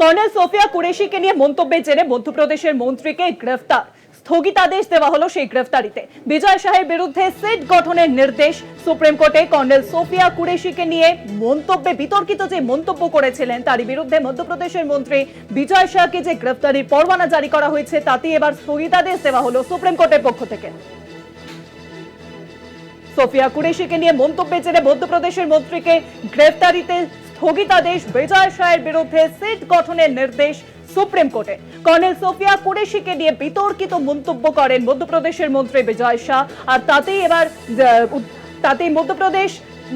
Colonel Sophia কুরেশিকে নিয়ে মন্তব্যের জেরে মধ্যপ্রদেশের মন্ত্রীকে গ্রেফতার। স্থগিতাদেশ দেওয়া হলো সেই গ্রেফতারিতে। বিজয় শাহের বিরুদ্ধে সেট গঠনের নির্দেশ সুপ্রিম কোর্টে কর্নেল সোফিয়া কুরেশিকে নিয়ে মন্তব্যে বিতর্কিত যে মন্তব্য করেছিলেন তারই বিরুদ্ধে মধ্যপ্রদেশের মন্ত্রী বিজয় শাহকে যে গ্রেফতারির পরোয়ানা জারি করা হয়েছে তাতে এবার স্থগিতাদেশ দেওয়া হলো সুপ্রিম কোর্টের পক্ষ থেকে। সোফিয়া কুরেশিকে নিয়ে মন্তব্যের জেনে মধ্যপ্রদেশের মন্ত্রীকে গ্রেফতারিতে স্থগিতাদেশ বিজয় শাহের বিরুদ্ধে সিট গঠনের নির্দেশ সুপ্রিম কোর্টে। কর্নেল সোফিয়া কুরেশিকে নিয়ে বিতর্কিত মন্তব্য করেন মধ্যপ্রদেশের মন্ত্রী বিজয় শাহ। আর তাতেই এবার তাতেই মধ্যপ্রদেশ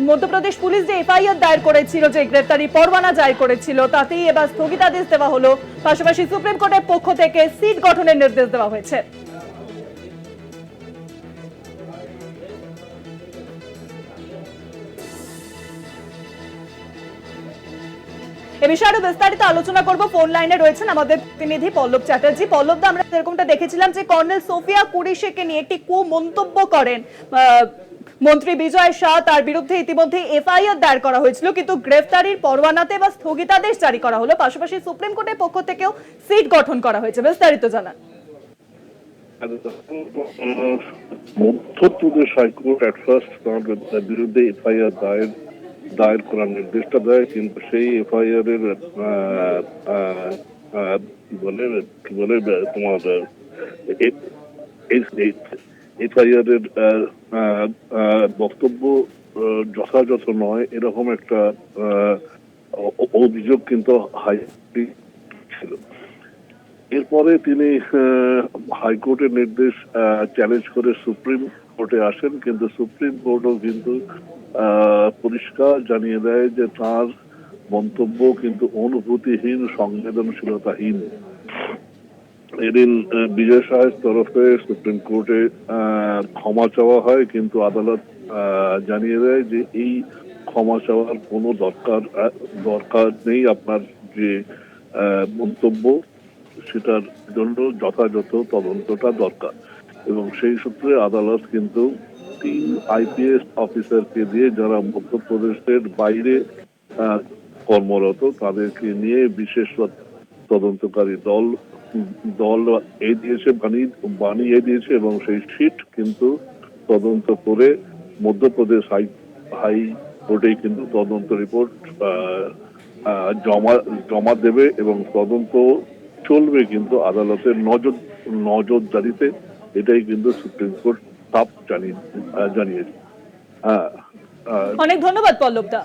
মধ্যপ্রদেশ পুলিশ যে এফআইআর দায়ের করেছিল, যে গ্রেফতারি পরোয়ানা জারি করেছিল, তাতেই এবার স্থগিতাদেশ দেওয়া হলো। পাশাপাশি সুপ্রিম কোর্টের পক্ষ থেকে সিট গঠনের নির্দেশ দেওয়া হয়েছে। এ বিষয়ে আরও বিস্তারিত আলোচনা করব। ফোন লাইনে রয়েছেন আমাদের প্রতিনিধি পল্লব চ্যাটার্জি। পল্লব আমরা যেরকমটা দেখেছিলাম যে কর্নেল সোফিয়া কুরিশেকে নিয়ে একটি কু মন্তব্য করেন মন্ত্রী বিজয় শাহ। তার বিরুদ্ধে ইতিমধ্যে এফআইআর দায়ের করা হয়েছিল, কিন্তু গ্রেফতারির পরোয়ানাতে বা স্থগিতাদেশ জারি করা হলো। পাশাপাশি সুপ্রিম কোর্টের পক্ষ থেকেও সিট গঠন করা হয়েছে। বিস্তারিত জানান। Madhya Pradesh high court at first বিরুদ্ধে এফআইআর দায়ের দায়ের করার নির্দেশটা দেয়, কিন্তু সেই এফআইআর এর বলে, কি বলে, তোমার এফআইআর এর বক্তব্য যথাযথ নয়, এরকম একটা অভিযোগ কিন্তু হাইকোর্টে ছিল। এরপরে তিনি হাইকোর্টের নির্দেশ চ্যালেঞ্জ করে সুপ্রিম কোর্টে আসেন, কিন্তু সুপ্রিম কোর্টও কিন্তু পরিষ্কার জানিয়ে দেয় যে তার মন্তব্য কিন্তু অনুভূতিহীন, সংবেদনশীলতাহীন। এদিন বিজয় সাহের তরফে সুপ্রিম কোর্টে ক্ষমা চাওয়া হয়, কিন্তু আদালত জানিয়ে দেয় যে এই ক্ষমা চাওয়ার কোনো দরকার দরকার নেই আপনার যে মন্তব্য, সেটার জন্য যথাযথ তদন্তটা দরকার। এবং সেই সূত্রে আদালত কিন্তু তিন আইপিএস অফিসারকে দিয়ে যারা মধ্যপ্রদেশের বাইরে কর্মরত, তাদেরকে নিয়ে বিশেষ তদন্তকারী দল দল এ দিয়েছে বানিয়ে দিয়েছে এবং সেই সিট কিন্তু তদন্ত করে মধ্যপ্রদেশ হাই হাই কোর্টেই কিন্তু তদন্ত রিপোর্ট জমা জমা দেবে এবং তদন্ত চলবে কিন্তু আদালতের নজর, নজরদারিতে। এটাই কিন্তু সুপ্রিম কোর্ট সাফ জানিয়ে জানিয়েছে। অনেক ধন্যবাদ পল্লব দা